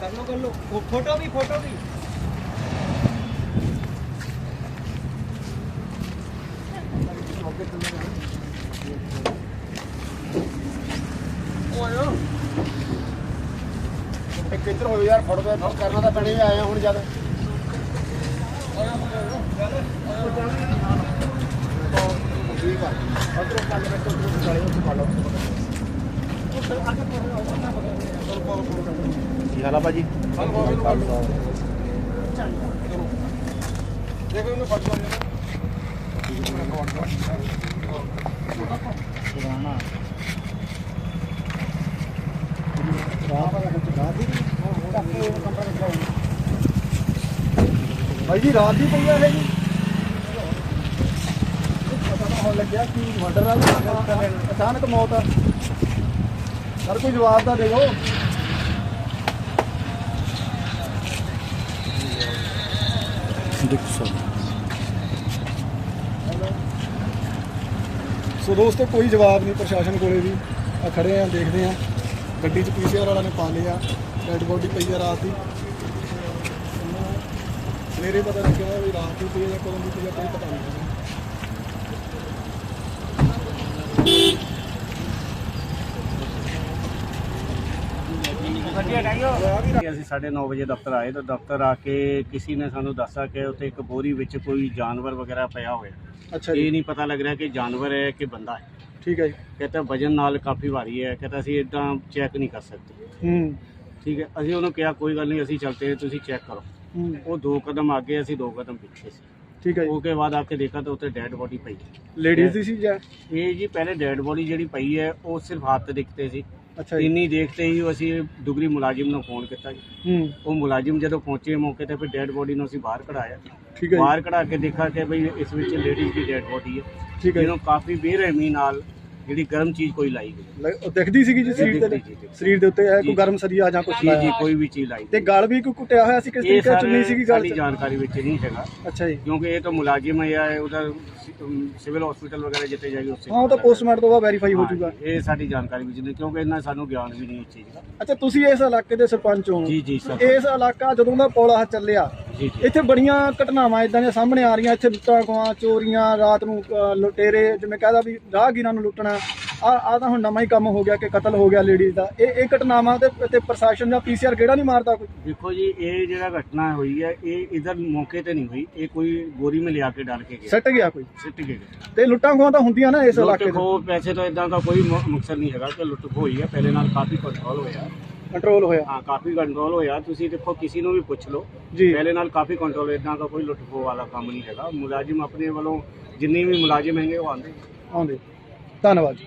ਕਰ ਲੋ ਕਰ ਲੋ ਫੋਟੋ ਵੀ ਫੋਟੋ ਵੀ। ਇੱਕ ਇੱਧਰ ਹੋਇਓ ਯਾਰ? ਫੋਟੋ ਤੇ ਕਰਨਾ ਤਾਂ ਪੈਣੀ ਆਏ ਹੁਣ ਜਦ। ਠੀਕ ਆ ਅਦਰੋਂ ਕੱਲ ਮੈਂ ਤੋਂ ਚਲੇ ਉੱਥੇ ਪਾ ਲਓ ਕੀ ਹਾਲ ਆ ਭਾਜੀ? ਦੇਖੋ ਇਹਨੂੰ ਫੜ ਪੁਰਾਣਾ ਭਾਈ ਜੀ, ਰਾਤ ਦੀ ਪਈ ਆ ਜੀ। ਪਤਾ ਤਾਂ ਹੋਣ ਲੱਗਿਆ ਕਿ ਮਰਡਰ ਆ ਅਚਾਨਕ ਮੌਤ ਆ। ਸਰ, ਕੋਈ ਜਵਾਬ ਤਾਂ ਦਿਓ। ਦੇਖੋ ਸੋ ਦੋਸਤੋ, ਕੋਈ ਜਵਾਬ ਨਹੀਂ, ਪ੍ਰਸ਼ਾਸਨ ਕੋਲੇ ਵੀ। ਆ ਖੜੇ ਆ, ਦੇਖਦੇ ਆ। ਗੱਡੀ 'ਚ ਪੀਸੀਆਰ ਵਾਲਾ ਨੇ ਪਾ ਲਿਆ ਡੈਡ ਬੋਡੀ ਪਈ ਆ ਰਾਤ ਦੀ। ਮੇਰੇ ਪਤਾ ਲੱਗਿਆ ਵੀ ਰਾਤ ਦੀ ਪਈ ਆ ਜਾਂ ਕਦੋਂ ਦੀ ਪਈ ਕੋਈ ਪਤਾ ਨਹੀਂ। ਅਸੀਂ 9:30 ਵਜੇ ਦਫ਼ਤਰ ਆਏ ਤਾਂ ਦਫ਼ਤਰ ਆ ਕੇ ਕਿਸੇ ਨੇ ਸਾਨੂੰ ਦੱਸਿਆ ਕਿ ਉੱਥੇ ਇੱਕ ਬੋਰੀ ਵਿੱਚ ਕੋਈ ਜਾਨਵਰ ਵਗੈਰਾ ਪਿਆ ਹੋਇਆ। ਅੱਛਾ ਇਹ ਨਹੀਂ ਪਤਾ ਲੱਗ ਰਿਹਾ ਕਿ ਜਾਨਵਰ ਹੈ ਕਿ ਬੰਦਾ ਹੈ। ਠੀਕ ਹੈ ਜੀ। ਕਹਿੰਦਾ ਵਜਨ ਨਾਲ ਕਾਫੀ ਭਾਰੀ ਹੈ ਕਹਿੰਦਾ ਅਸੀਂ ਇਦਾਂ ਚੈੱਕ ਨਹੀਂ ਕਰ ਸਕਦੇ। ਹੂੰ। ਠੀਕ ਹੈ ਅਸੀਂ ਉਹਨੂੰ ਕਿਹਾ ਕੋਈ ਗੱਲ ਨਹੀਂ ਅਸੀਂ ਚਲਤੇ ਹਾਂ, ਤੁਸੀਂ ਚੈੱਕ ਕਰੋ। ਉਹ ਦੋ ਕਦਮ ਅੱਗੇ ਅਸੀਂ ਦੋ ਕਦਮ ਪਿੱਛੇ ਸੀ। ਠੀਕ ਹੈ ਜੀ। ਉਹਕੇ ਬਾਅਦ ਆ ਕੇ ਦੇਖਾ ਤਾਂ ਉੱਥੇ ਡੈਡ ਬੋਡੀ ਪਈ। ਲੇਡੀਜ਼ ਦੀ ਸੀ ਜਾਂ? ਇਹ ਜੀ ਪਹਿਲੇ ਡੈਡ ਬੋਡੀ ਜਿਹੜੀ ਪਈ ਹੈ ਉਹ ਸਿਰਫ ਹੱਥ ਦਿਖਤੇ ਸੀ। ਅੱਛਾ ਜੀ। ਇੰਨੀ ਦੇਖਤੇ ਹੀ ਅਸੀਂ ਦੁਗਰੀ ਮੁਲਾਜ਼ਮ ਨੂੰ ਫੋਨ ਕੀਤਾ ਜੀ। ਹੂੰ। ਉਹ ਮੁਲਾਜ਼ਮ ਜਦੋਂ ਪਹੁੰਚੇ ਮੌਕੇ ਤੇ ਫਿਰ ਡੈਡ ਬੋਡੀ ਨੂੰ ਅਸੀਂ ਬਾਹਰ ਕਢਾਇਆ। ਠੀਕ ਹੈ ਜੀ। ਬਾਹਰ ਕਢਾ ਕੇ ਦੇਖਾ ਕਿ ਭਈ ਇਸ ਵਿੱਚ ਲੇਡੀਜ਼ ਦੀ ਡੈਡ ਬੋਡੀ ਹੈ। ਠੀਕ ਹੈ ਜੀ। ਜਿਹਨੂੰ ਕਾਫੀ ਬੇਰਹਿਮੀ ਨਾਲ ਜਿਹੜੀ ਗਰਮ ਚੀਜ਼ ਕੋਈ ਲਾਈ ਗਈ ਉਹ ਦਿਖਦੀ ਸੀਗੀ ਜੀ ਸਰੀਰ ਦਿਖਦੀ ਸੀ, ਦਿਖਦੀ। ਸਰੀਰ ਦੇ ਉੱਤੇ ਇਹ ਕੋਈ ਜੀ। ਗਰਮ ਸਰੀਆ ਜਾਂ ਕੁਝ ਜੀ ਜੀ ਕੋਈ ਵੀ ਚੀਜ਼ ਲਾਈ ਤੇ ਗਲ ਵੀ ਕੋਈ ਕੁੱਟਿਆ ਹੋਇਆ ਸੀ ਕਿਸ ਇਹ ਤਰੀਕੇ ਚੁੰਨੀ ਸੀਗੀ ਸਰ ਗਲ ਸਾਡੀ 'ਚ? ਜਾਣਕਾਰੀ ਵਿੱਚ ਨਹੀਂ ਹੈਗਾ। ਅੱਛਾ ਜੀ। ਕਿਉਂਕਿ ਇਹ ਤਾਂ ਮੁਲਾਜ਼ਮ ਹੈ ਜਾਂ ਉਹਦਾ ਸਿਵਲ ਹਸਪੀਟਲ ਵਗੈਰਾ ਜਿੱਥੇ ਜਾਏਗੀ ਉੱਥੇ ਹਾਂ ਉਹ ਤਾਂ ਪੋਸਟਮਾਰਟਮ ਤੋਂ ਬਾਅਦ ਵੈਰੀਫਾਈ ਹੋ ਹਾਂ, ਜਾਊਗਾ। ਇਹ ਸਾਡੀ ਜਾਣਕਾਰੀ ਵਿੱਚ ਨਹੀਂ ਕਿਉਂਕਿ ਇਹਨਾਂ ਸਾਨੂੰ ਗਿਆਨ ਵੀ ਨਹੀਂ ਇਸ ਚੀਜ਼ ਦਾ। ਅੱਛਾ ਤੁਸੀਂ ਇਸ ਇਲਾਕੇ ਦੇ ਸਰਪੰਚ ਹੋ। ਜੀ ਜੀ ਸਰ। ਇਸ ਇਲਾਕਾ ਜਦੋਂ ਦਾ ਪੌਲਾ ਚੱਲਿਆ ਇੱਥੇ ਬੜੀਆਂ ਘਟਨਾਵਾਂ ਇਦਾਂ ਦੀਆਂ ਸਾਹਮਣੇ ਆ ਰਹੀਆਂ ਇੱਥੇ ਲੁੱਟਾਂ ਖੋਹਾਂ ਚੋਰੀਆਂ ਰਾਤ ਨੂੰ ਅ, ਲੁਟੇਰੇ ਜਿਵੇਂ ਕਹਦਾ ਵੀ ਰਾਹਗੀਰਾਂ ਨੂੰ ਲੁੱਟਣਾ ਆ ਆ ਤਾਂ ਹੁਣ ਨਵਾਂ ਹੀ ਕੰਮ ਹੋ ਗਿਆ ਕਿ ਕਤਲ ਹੋ ਗਿਆ ਲੇਡੀਜ਼ ਦਾ ਇਹ ਇਹ ਘਟਨਾਵਾਂ ਤੇ ਤੇ ਪ੍ਰਸ਼ਾਸਨ ਜਾਂ ਪੀਸੀਆਰ ਕਿਹੜਾ ਨਹੀਂ ਮਾਰਦਾ ਕੋਈ ਦੇਖੋ ਜੀ ਇਹ ਜਿਹੜਾ ਘਟਨਾ ਹੋਈ ਹੈ ਇਹ ਇਧਰ ਮੌਕੇ ਤੇ ਨਹੀਂ ਹੋਈ ਇਹ ਕੋਈ ਬੋਰੀ में ਲਿਆ ਕੇ डाल के गया ਸੱਟ ਗਿਆ ਕੋਈ ਸਿੱਟ ਕੇ ਗਿਆ ਤੇ ਲੁੱਟਾਂ ਖੋਹਾਂ ਤਾਂ ਹੁੰਦੀਆਂ ਨਾ ਇਸ ਲੁੱਟ ਇਲਾਕੇ 'ਚ ਖੋ ਪੈਸੇ ਤੋਂ ਇਦਾਂ ਦਾ ਕੋਈ ਮ- ਮਕਸਦ ਨਹੀਂ ਹੈਗਾ ਕਿ ਲੁੱਟ ਖੋ ਹੋਈ ਹੈ ਪਹਿਲੇ ਨਾਲ ਕਾਫੀ ਕੰਟਰੋਲ ਹੋਇਆ ਕੰਟਰੋਲ ਹੋਇਆ। ਹਾਂ ਕਾਫੀ ਕੰਟਰੋਲ ਹੋਇਆ। ਤੁਸੀਂ ਦੇਖੋ ਕਿਸੇ ਨੂੰ ਵੀ ਪੁੱਛ ਲਓ। ਜੀ। ਪਹਿਲੇ ਨਾਲ ਕਾਫੀ ਕੰਟਰੋਲ ਇਦਾਂ ਦਾ ਕੋਈ ਲੁੱਟ ਖੋ ਵਾਲਾ ਕੰਮ ਨਹੀਂ ਹੈਗਾ। ਮੁਲਾਜ਼ਮ ਆਪਣੇ ਵੱਲੋਂ ਜਿੰਨੇ ਵੀ ਮੁਲਾਜ਼ਮ ਹੈਗੇ ਉਹ ਆਂਦੇ ਆਉਂਦੇ। ਧੰਨਵਾਦ ਜੀ।